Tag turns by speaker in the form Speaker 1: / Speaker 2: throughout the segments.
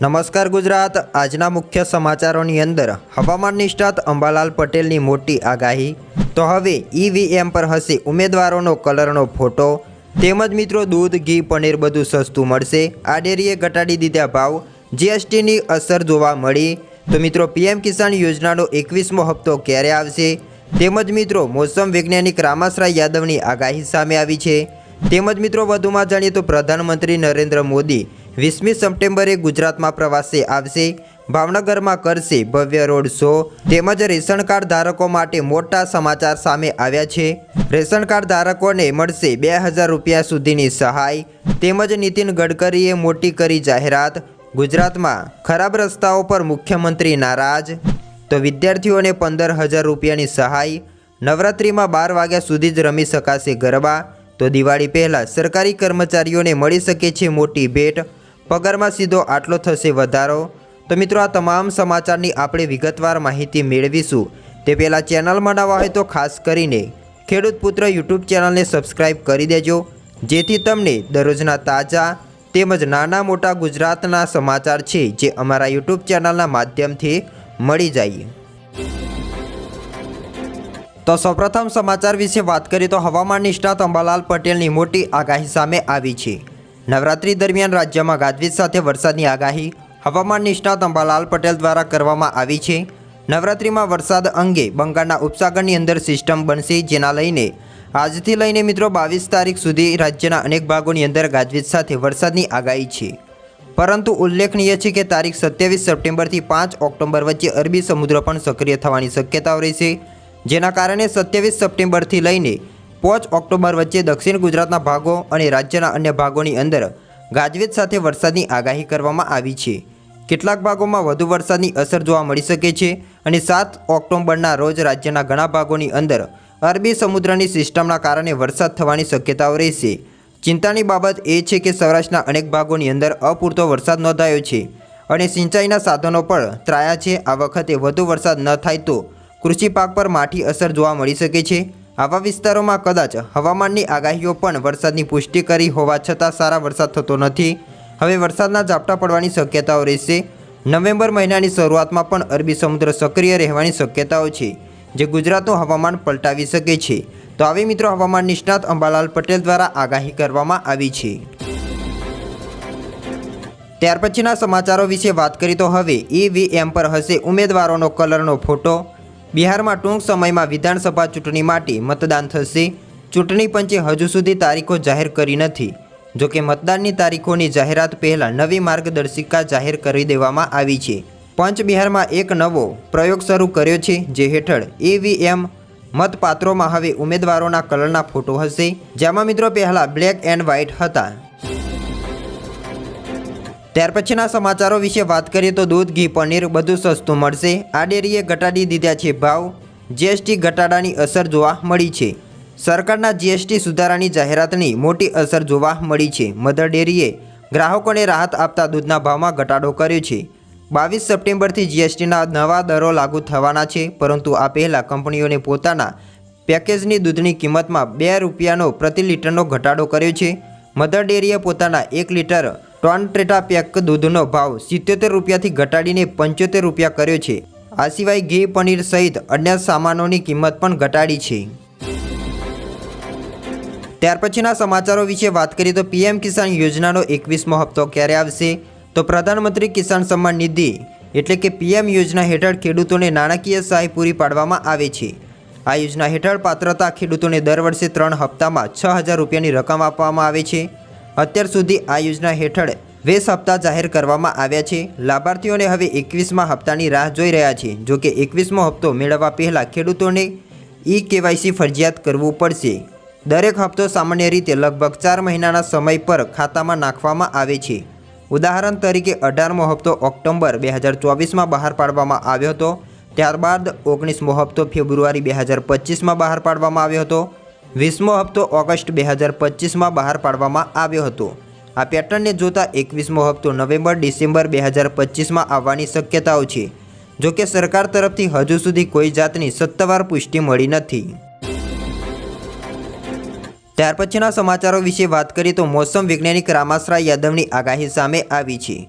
Speaker 1: નમસ્કાર ગુજરાત. આજના મુખ્ય સમાચારોની અંદર હવામાન નિષ્ણાત અંબાલાલ પટેલની મોટી આગાહી. તો હવે ઈવીએમ પર હશે ઉમેદવારોનો કલરનો ફોટો. તેમજ મિત્રો દૂધ, ઘી, પનીર બધું સસ્તું મળશે. આ ડેરીએ ઘટાડી દીધા ભાવ. જીએસટીની અસર જોવા મળી. તો મિત્રો પીએમ કિસાન યોજનાનો એકવીસમો હપ્તો ક્યારે આવશે? તેમજ મિત્રો મોસમ વૈજ્ઞાનિક રામાસરાય યાદવની આગાહી સામે આવી છે. તેમજ મિત્રો વધુમાં જાણીએ તો પ્રધાનમંત્રી નરેન્દ્ર મોદી વીસમી સપ્ટેમ્બરે ગુજરાતમાં પ્રવાસે આવશે. ભાવનગરમાં કરશે ભવ્ય રોડ શો તેમજ રેશન કાર્ડ ધારકો માટે મોટા સમાચાર સામે આવ્યા છે. રેશન કાર્ડ ધારકોને મળશે બે હજાર રૂપિયા સુધીની સહાય તેમજ નીતિન ગડકરીએ મોટી કરી જાહેરાત. ગુજરાતમાં ખરાબ રસ્તાઓ પર મુખ્યમંત્રી નારાજ. તો વિદ્યાર્થીઓને પંદર હજાર રૂપિયાની સહાય. નવરાત્રિમાં બાર વાગ્યા સુધી જ રમી શકાશે ગરબા. તો દિવાળી પહેલાં સરકારી કર્મચારીઓને મળી શકે છે મોટી ભેટ. પગારમાં સીધો આટલો થશે વધારો? તો મિત્રો, આ તમામ સમાચારની આપણે વિગતવાર માહિતી મેળવીશું. તે પહેલાં ચેનલમાં નવા હોય તો ખાસ કરીને ખેડૂત પુત્ર યુટ્યુબ ચેનલને સબસ્ક્રાઈબ કરી દેજો, જેથી તમને દરરોજના તાજા તેમજ નાના મોટા ગુજરાતના સમાચાર છે જે અમારા યુટ્યુબ ચેનલના માધ્યમથી મળી જાય. તો સૌપ્રથમ સમાચાર વિશે વાત કરીએ તો હવામાન નિષ્ણાત અંબાલાલ પટેલની મોટી આગાહી સામે આવી છે. નવરાત્રી દરમિયાન રાજ્યમાં ગાજવીજ સાથે વરસાદની આગાહી હવામાન નિષ્ણાત અંબાલાલ પટેલ દ્વારા કરવામાં આવી છે. નવરાત્રીમાં વરસાદ અંગે બંગાળના ઉપસાગરની અંદર સિસ્ટમ બનશે જેના લઈને આજથી લઈને મિત્રો બાવીસ તારીખ સુધી રાજ્યના અનેક ભાગોની અંદર ગાજવીજ સાથે વરસાદની આગાહી છે. પરંતુ ઉલ્લેખનીય છે કે તારીખ સત્યાવીસ સપ્ટેમ્બરથી પાંચ ઓક્ટોબર વચ્ચે અરબી સમુદ્ર પણ સક્રિય થવાની શક્યતાઓ રહેશે, જેના કારણે સત્યાવીસ સપ્ટેમ્બરથી લઈને પાંચ ઓક્ટોબર વચ્ચે દક્ષિણ ગુજરાતના ભાગો અને રાજ્યના અન્ય ભાગોની અંદર ગાજવીજ સાથે વરસાદની આગાહી કરવામાં આવી છે. કેટલાક ભાગોમાં વધુ વરસાદની અસર જોવા મળી શકે છે અને સાત ઓક્ટોબરના રોજ રાજ્યના ઘણા ભાગોની અંદર અરબી સમુદ્રની સિસ્ટમના કારણે વરસાદ થવાની શક્યતાઓ રહેશે. ચિંતાની બાબત એ છે કે સૌરાષ્ટ્રના અનેક ભાગોની અંદર અપૂરતો વરસાદ નોંધાયો છે અને સિંચાઈના સાધનો પણ ત્રાયા છે. આ વખતે વધુ વરસાદ ન થાય તો કૃષિ પાક પર માઠી અસર જોવા મળી શકે છે. આવા વિસ્તારોમાં કદાચ હવામાનની આગાહીઓ પણ વરસાદની પુષ્ટિ કરી હોવા છતાં સારા વરસાદ થતો નથી. હવે વરસાદના ઝાપટા પડવાની શક્યતાઓ રહેશે. નવેમ્બર મહિનાની શરૂઆતમાં પણ અરબી સમુદ્ર સક્રિય રહેવાની શક્યતાઓ છે, જે ગુજરાતનું હવામાન પલટાવી શકે છે. તો આવી મિત્રો, હવામાન નિષ્ણાત અંબાલાલ પટેલ દ્વારા આગાહી કરવામાં આવી છે. ત્યાર પછીના સમાચારો વિશે વાત કરી તો હવે ઈવીએમ પર હશે ઉમેદવારોનો કલરનો ફોટો. બિહારમાં ટૂંક સમયમાં વિધાનસભા ચૂંટણી માટે મતદાન થશે. ચૂંટણી પંચે હજુ સુધી તારીખો જાહેર કરી નથી. જોકે મતદાનની તારીખોની જાહેરાત પહેલાં નવી માર્ગદર્શિકા જાહેર કરી દેવામાં આવી છે. પંચ બિહારમાં એક નવો પ્રયોગ શરૂ કર્યો છે, જે હેઠળ ઈવીએમ મતપાત્રોમાં હવે ઉમેદવારોના કલરના ફોટો હશે. જેમાં મિત્રો પહેલાં બ્લેક એન્ડ વ્હાઇટ હતા. ત્યાર પછીના સમાચારો વિશે વાત કરીએ તો દૂધ, ઘી, પનીર બધું સસ્તું મળશે. આ ડેરીએ ઘટાડી દીધા છે ભાવ. જીએસટી ઘટાડાની અસર જોવા મળી છે. સરકારના જીએસટી સુધારાની જાહેરાતની મોટી અસર જોવા મળી છે. મધર ડેરીએ ગ્રાહકોને રાહત આપતા દૂધના ભાવમાં ઘટાડો કર્યો છે. બાવીસ સપ્ટેમ્બરથી જીએસટીના નવા દરો લાગુ થવાના છે, પરંતુ આ પહેલાં કંપનીઓને પોતાના પેકેજની દૂધની કિંમતમાં બે રૂપિયાનો પ્રતિ લીટરનો ઘટાડો કર્યો છે. મધર ડેરીએ પોતાના એક લીટર ટોન ટ્રેટા પેક દૂધનો ભાવ સિત્યોતેર રૂપિયાથી ઘટાડીને પંચોતેર રૂપિયા કર્યો છે. આ સિવાય ઘી, પનીર સહિત અન્ય સામાનોની કિંમત પણ ઘટાડી છે. ત્યાર પછીના સમાચારો વિશે વાત કરીએ તો પીએમ કિસાન યોજનાનો એકવીસમો હપ્તો ક્યારે આવશે? તો પ્રધાનમંત્રી કિસાન સન્માન નિધિ એટલે કે પીએમ યોજના હેઠળ ખેડૂતોને નાણાકીય સહાય પૂરી પાડવામાં આવે છે. આ યોજના હેઠળ પાત્રતા ખેડૂતોને દર વર્ષે ત્રણ હપ્તામાં છ હજાર રૂપિયાની રકમ આપવામાં આવે છે. અત્યાર સુધી આ યોજના હેઠળ વીસ હપ્તા જાહેર કરવામાં આવ્યા છે. લાભાર્થીઓને હવે એકવીસમા હપ્તાની રાહ જોઈ રહ્યા છે. જોકે એકવીસમો હપ્તો મેળવવા પહેલાં ખેડૂતોને ઈ કેવાયસી ફરજિયાત કરવું પડશે. દરેક હપ્તો સામાન્ય રીતે લગભગ ચાર મહિનાના સમય પર ખાતામાં નાખવામાં આવે છે. ઉદાહરણ તરીકે અઢારમો હપ્તો ઓક્ટોબર બે હજાર ચોવીસમાં બહાર પાડવામાં આવ્યો હતો. ત્યારબાદ ઓગણીસમો હપ્તો ફેબ્રુઆરી બે હજાર પચીસમાં બહાર પાડવામાં આવ્યો હતો. વીસમો હપ્તો ઓગસ્ટ બે હજાર પચીસમાં બહાર પાડવામાં આવ્યો હતો. આ પેટર્નને જોતા એકવીસમો હપ્તો નવેમ્બર ડિસેમ્બર બે હજાર પચીસમાં આવવાની શક્યતાઓ છે. જોકે સરકાર તરફથી હજુ સુધી કોઈ જાતની સત્તાવાર પુષ્ટિ મળી નથી. ત્યાર પછીના સમાચારો વિશે વાત કરીએ તો મોસમ વૈજ્ઞાનિક રામાશ્રા યાદવની આગાહી સામે આવી છે.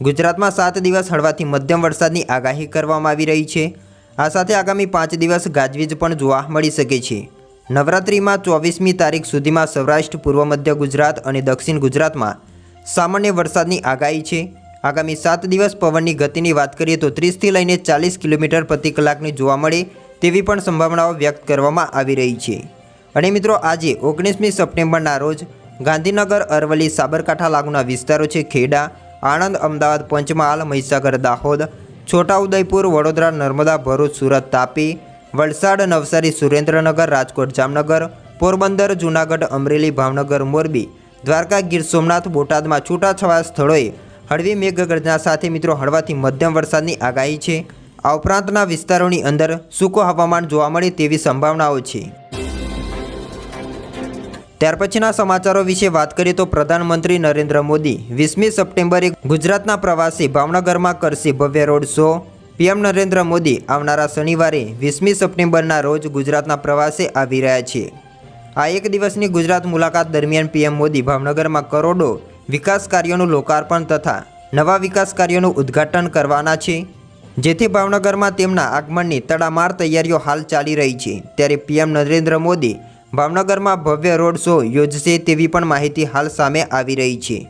Speaker 1: ગુજરાતમાં સાત દિવસ હળવાથી મધ્યમ વરસાદની આગાહી કરવામાં આવી રહી છે. આ સાથે આગામી પાંચ દિવસ ગાજવીજ પણ જોવા મળી શકે છે. નવરાત્રિમાં ચોવીસમી તારીખ સુધીમાં સૌરાષ્ટ્ર, પૂર્વ મધ્ય ગુજરાત અને દક્ષિણ ગુજરાતમાં સામાન્ય વરસાદની આગાહી છે. આગામી સાત દિવસ પવનની ગતિની વાત કરીએ તો ત્રીસથી લઈને ચાલીસ કિલોમીટર પ્રતિ કલાકની જોવા મળે તેવી પણ સંભાવનાઓ વ્યક્ત કરવામાં આવી રહી છે. અને મિત્રો, આજે ઓગણીસમી સપ્ટેમ્બરના રોજ ગાંધીનગર, અરવલ્લી, સાબરકાંઠા લાગુના વિસ્તારો છે. ખેડા, આણંદ, અમદાવાદ, પંચમહાલ, મહીસાગર, દાહોદ, છોટાઉદેપુર, વડોદરા, નર્મદા, ભરૂચ, સુરત, તાપી વલસાડ, નવસારી, સુરેન્દ્રનગર, રાજકોટ, જામનગર, પોરબંદર, જૂનાગઢ, અમરેલી, ભાવનગર, મોરબી, દ્વારકા, ગીર સોમનાથ, બોટાદમાં છૂટાછવાયા સ્થળોએ હળવી મેઘગર્જના સાથે મિત્રો હળવાથી મધ્યમ વરસાદની આગાહી છે. આ ઉપરાંતના વિસ્તારોની અંદર સૂકો હવામાન જોવા મળે તેવી સંભાવનાઓ છે. ત્યાર પછીના સમાચારો વિશે વાત કરીએ તો પ્રધાનમંત્રી નરેન્દ્ર મોદી વીસમી સપ્ટેમ્બરે ગુજરાતના પ્રવાસી ભાવનગરમાં કરશે ભવ્ય road show. PM Narendra Modi આવનારા શનિવારે વીસમી સપ્ટેમ્બરના રોજ ગુજરાતના પ્રવાસે આવી રહ્યા છે. આ એક દિવસની ગુજરાત મુલાકાત દરમિયાન પીએમ મોદી ભાવનગરમાં કરોડો વિકાસ કાર્યોનું લોકાર્પણ તથા નવા વિકાસ કાર્યોનું ઉદ્ઘાટન કરવાના છે, જેથી ભાવનગરમાં તેમના આગમનની તડામાર તૈયારીઓ હાલ ચાલી રહી છે. ત્યારે પીએમ નરેન્દ્ર મોદી ભાવનગરમાં ભવ્ય રોડ શો યોજશે તેવી પણ માહિતી હાલ સામે આવી રહી છે.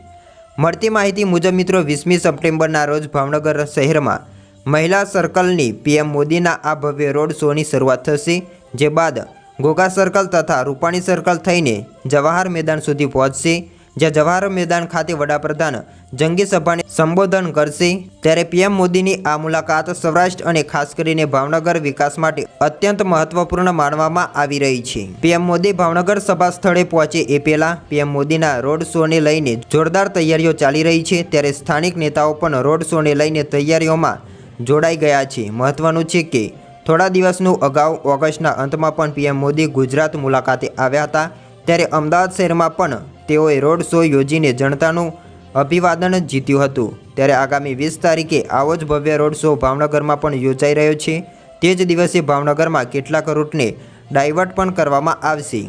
Speaker 1: મળતી માહિતી મુજબ મિત્રો, વીસમી સપ્ટેમ્બરના રોજ ભાવનગર શહેરમાં મહિલા સર્કલની પીએમ મોદીના આ ભવ્ય રોડ શોની શરૂઆત થશે, જે બાદ ગોગા સર્કલ તથા રૂપાણી સર્કલ થઈને જવાહર મેદાન સુધી પહોંચશે, જ્યાં જવાહર મેદાન ખાતે વડાપ્રધાન જંગી સભાને સંબોધન કરશે. ત્યારે પીએમ મોદીની આ મુલાકાત સૌરાષ્ટ્ર અને ખાસ કરીને ભાવનગર વિકાસ માટે અત્યંત મહત્વપૂર્ણ માનવામાં આવી રહી છે. પીએમ મોદી ભાવનગર સભા સ્થળે પહોંચે એ પહેલા પીએમ મોદીના રોડ શોને લઈને જોરદાર તૈયારીઓ ચાલી રહી છે. ત્યારે સ્થાનિક નેતાઓ પણ રોડ શોને લઈને તૈયારીઓમાં જોડાઈ ગયા છે. મહત્વનું છે કે થોડા દિવસનું અગાઉ ઓગસ્ટના અંતમાં પણ પીએમ મોદી ગુજરાત મુલાકાતે આવ્યા હતા. ત્યારે અમદાવાદ શહેરમાં પણ તેઓએ રોડ શો યોજીને જનતાનું અભિવાદન જીત્યું હતું. ત્યારે આગામી વીસ તારીખે આવો જ ભવ્ય રોડ શો ભાવનગરમાં પણ યોજાઈ રહ્યો છે. તે જ દિવસે ભાવનગરમાં કેટલાક રૂટને ડાયવર્ટ પણ કરવામાં આવશે.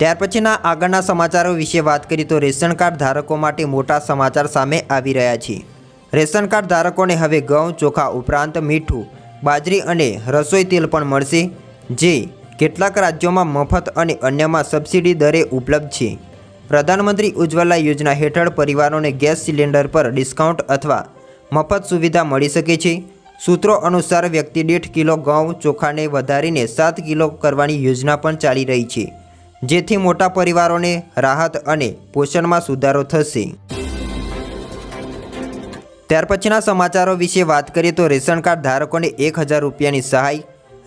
Speaker 1: ત્યાર પછીના આગળના સમાચારો વિશે વાત કરીએ તો રેશન કાર્ડ ધારકો માટે મોટા સમાચાર સામે આવી રહ્યા છે. રેશન કાર્ડ ધારકોને હવે ઘઉં, ચોખા ઉપરાંત મીઠું, બાજરી અને રસોઈ તેલ પણ મળશે, જે કેટલાક રાજ્યોમાં મફત અને અન્યમાં સબસિડી દરે ઉપલબ્ધ છે. પ્રધાનમંત્રી ઉજ્જવલા યોજના હેઠળ પરિવારોને ગેસ સિલિન્ડર પર ડિસ્કાઉન્ટ અથવા મફત સુવિધા મળી શકે છે. સૂત્રો અનુસાર વ્યક્તિ દીઠ કિલો ઘઉં, ચોખાને વધારીને સાત કિલો કરવાની યોજના પણ ચાલી રહી છે, જેથી મોટા પરિવારોને રાહત અને પોષણમાં સુધારો થશે. ત્યાર પછીના સમાચારો વિશે વાત કરીએ તો રેશન કાર્ડ ધારકોને એક હજાર રૂપિયાની સહાય.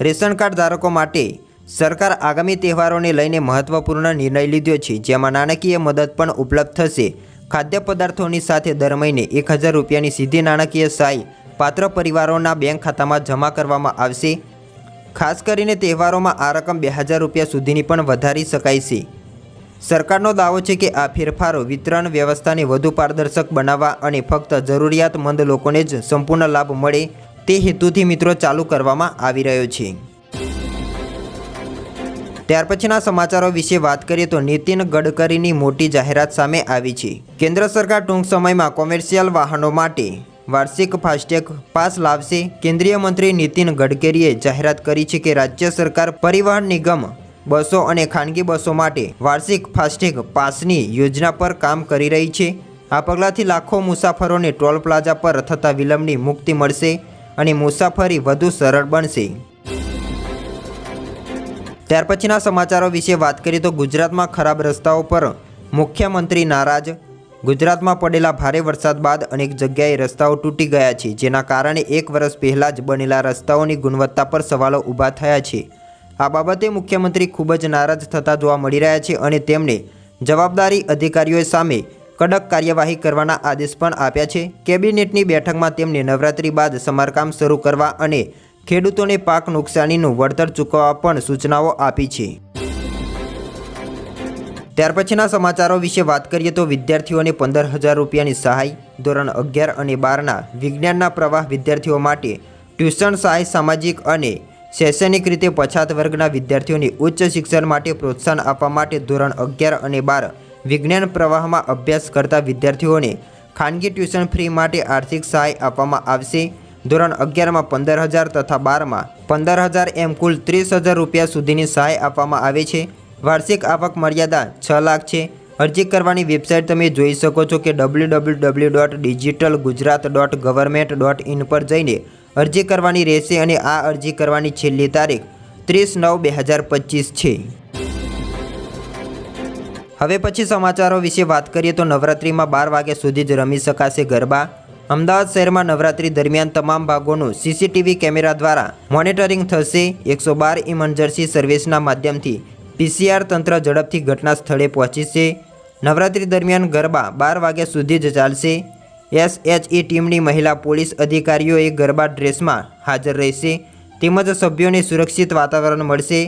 Speaker 1: રેશન કાર્ડ ધારકો માટે સરકાર આગામી તહેવારોને લઈને મહત્વપૂર્ણ નિર્ણય લીધો છે, જેમાં નાણાકીય મદદ પણ ઉપલબ્ધ થશે. ખાદ્ય પદાર્થોની સાથે દર મહિને એક હજાર રૂપિયાની સીધી નાણાકીય સહાય પાત્ર પરિવારોના બેંક ખાતામાં જમા કરવામાં આવશે. ખાસ કરીને તહેવારોમાં આ રકમ બે હજાર રૂપિયા સુધીની પણ વધારી શકાય છે. સરકારનો દાવો છે કે આ ફેરફારો વિતરણ વ્યવસ્થાને વધુ પારદર્શક બનાવવા અને ફક્ત જરૂરિયાતમંદ લોકોને જ સંપૂર્ણ લાભ મળે તે હેતુથી મિત્રો ચાલુ કરવામાં આવી રહ્યો છે. ત્યાર પછીના સમાચારો વિશે વાત કરીએ તો નીતિન ગડકરીની મોટી જાહેરાત સામે આવી છે. કેન્દ્ર સરકાર ટૂંક સમયમાં કોમર્શિયલ વાહનો માટે વાર્ષિક ફાસ્ટેગ પાસ લાવશે. કેન્દ્રીય મંત્રી નીતિન ગડકરીએ જાહેરાત કરી છે કે રાજ્ય સરકાર પરિવહન નિગમ બસો અને ખાનગી બસો માટે વાર્ષિક ફાસ્ટેગ પાસની યોજના પર કામ કરી રહી છે. આ પગલાંથી લાખો મુસાફરોને ટોલ પ્લાઝા પર થતા વિલંબની મુક્તિ મળશે અને મુસાફરી વધુ સરળ બનશે. ત્યાર પછીના સમાચારો વિશે વાત કરીએ તો ગુજરાતમાં ખરાબ રસ્તાઓ પર મુખ્યમંત્રી નારાજ. ગુજરાતમાં પડેલા ભારે વરસાદ બાદ અનેક જગ્યાએ રસ્તાઓ તૂટી ગયા છે, જેના કારણે એક વર્ષ પહેલાં જ બનેલા રસ્તાઓની ગુણવત્તા પર સવાલો ઊભા થયા છે. આ બાબતે મુખ્યમંત્રી ખૂબ જ નારાજ થતા જોવા મળી રહ્યા છે અને તેમણે જવાબદારી અધિકારીઓ સામે કડક કાર્યવાહી કરવાના આદેશ પણ આપ્યા છે. કેબિનેટની બેઠકમાં તેમણે નવરાત્રી બાદ સમારકામ શરૂ કરવા અને ખેડૂતોને પાક નુકસાનીનું વળતર ચૂકવવા પણ સૂચનાઓ આપી છે. ત્યાર પછીના સમાચારો વિશે વાત કરીએ તો વિદ્યાર્થીઓને પંદર હજાર રૂપિયાની સહાય, ધોરણ અગિયાર અને બારના વિજ્ઞાનના પ્રવાહ વિદ્યાર્થીઓ માટે ટ્યુશન સહાય સામાજિક અને શૈક્ષણિક રીતે પછાત વર્ગના વિદ્યાર્થીઓને ઉચ્ચ શિક્ષણ માટે પ્રોત્સાહન આપવા માટે ધોરણ અગિયાર અને બાર વિજ્ઞાન પ્રવાહમાં અભ્યાસ કરતા વિદ્યાર્થીઓને ખાનગી ટ્યુશન ફ્રી માટે આર્થિક સહાય આપવામાં આવશે. ધોરણ અગિયારમાં પંદર હજાર તથા બારમાં પંદર હજાર એમ કુલ ત્રીસ હજાર રૂપિયા સુધીની સહાય આપવામાં આવે છે. વાર્ષિક આવક મર્યાદા છ લાખ છે. અરજી કરવાની વેબસાઇટ તમે જોઈ શકો છો કે W W W dot digital Gujarat dot government dot in પર જઈને અરજી કરવાની રહેશે અને આ અરજી કરવાની છેલ્લી તારીખ ત્રીસ નવ બે હજાર પચીસ છે. હવે પછી સમાચારો વિશે વાત કરીએ તો નવરાત્રિમાં બાર વાગ્યા સુધી જ રમી શકાશે ગરબા. અમદાવાદ શહેરમાં નવરાત્રિ દરમિયાન તમામ ભાગોનું સીસીટીવી કેમેરા દ્વારા મોનિટરિંગ થશે. એકસો બાર ઇમરજન્સી સર્વિસના માધ્યમથી પીસીઆર તંત્ર ઝડપથી ઘટના સ્થળે પહોંચશે નવરાત્રિ દરમિયાન ગરબા બાર વાગ્યા સુધી જ ચાલશે. એસએચઈ ટીમની મહિલા પોલીસ અધિકારીઓએ ગરબા ડ્રેસમાં હાજર રહેશે. તેમજ સભ્યોને સુરક્ષિત વાતાવરણ મળશે.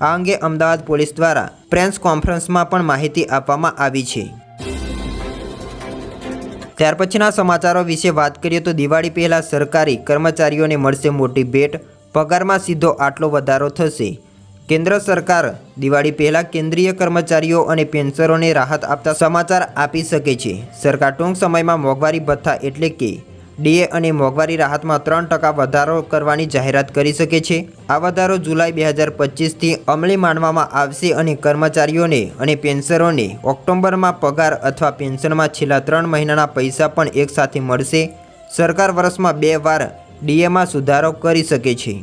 Speaker 1: આ અંગે અમદાવાદ પોલીસ દ્વારા પ્રેસ કોન્ફરન્સમાં પણ માહિતી આપવામાં આવી છે. ત્યાર પછીના સમાચારો વિશે વાત કરીએ તો દિવાળી પહેલાં સરકારી કર્મચારીઓને મળશે મોટી ભેટ. પગારમાં સીધો આટલો વધારો થશે. કેન્દ્ર સરકાર દિવાળી પહેલાં કેન્દ્રીય કર્મચારીઓ અને પેન્શનરોને રાહત આપતા સમાચાર આપી શકે છે. સરકાર ટૂંક સમયમાં મોંઘવારી ભથ્થા એટલે કે ડીએ અને મોંઘવારી રાહતમાં ત્રણ ટકા વધારો કરવાની જાહેરાત કરી શકે છે. આ વધારો જુલાઈ બે હજાર પચીસથી અમલી માનવામાં આવશે અને કર્મચારીઓને અને પેન્શનરોને ઓક્ટોબરમાં પગાર અથવા પેન્શનમાં છેલ્લા ત્રણ મહિનાના પૈસા પણ એકસાથે મળશે. સરકાર વર્ષમાં બે વાર ડીએમાં સુધારો કરી શકે છે.